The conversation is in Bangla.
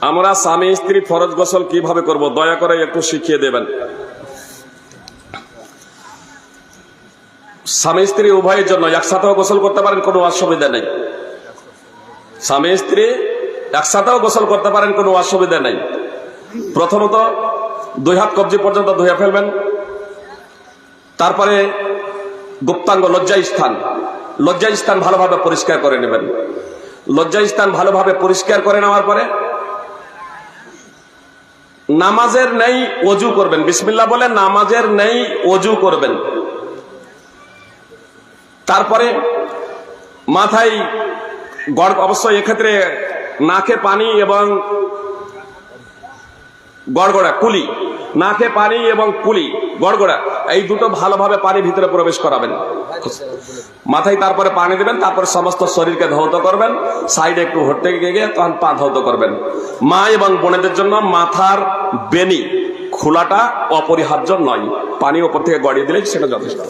আমরা স্বামী স্ত্রী ফরজ গোসল কীভাবে করব? দয়া করে একটু শিখিয়ে দেবেন। স্বামী স্ত্রী উভয়ের জন্য একসাথেও গোসল করতে পারেন, কোনো অসুবিধা নেই। স্বামী স্ত্রী একসাথেও গোসল করতে পারেন, কোনো অসুবিধা নেই। প্রথমত দুই হাত কবজি পর্যন্ত ধুয়ে ফেলবেন। তারপরে গুপ্তাঙ্গ লজ্জা স্থান। লজ্জা স্থান ভালোভাবে পরিষ্কার করে নেবেন। লজ্জা স্থান ভালোভাবে পরিষ্কার করে নেওয়ার পরে নামাজের নেই, অজু করবেন। বিসমিল্লাহ বলে, নামাজের নেই, অজু করবেন। তারপরে মাথায় গড়, অবশ্যই এক্ষেত্রে নাকে পানি এবং গড়গড়া, কুলি। নাকে পানি এবং কুলি, গড়গড়া, এই দুটো ভালোভাবে পানি ভিতরে প্রবেশ করাবেন। মাথায় তারপরে পানি দেবেন, তারপরে সমস্ত শরীরকে ধৌত করবেন, সাইডে একটু হটতে গিয়ে তখন পা ধৌত করবেন। মা এবং বোনেদের জন্য মাথার বেনি খোলাটা অপরিহার্য নয়। পানি ওপর থেকে গড়িয়ে দিলেই সেটা যথেষ্ট।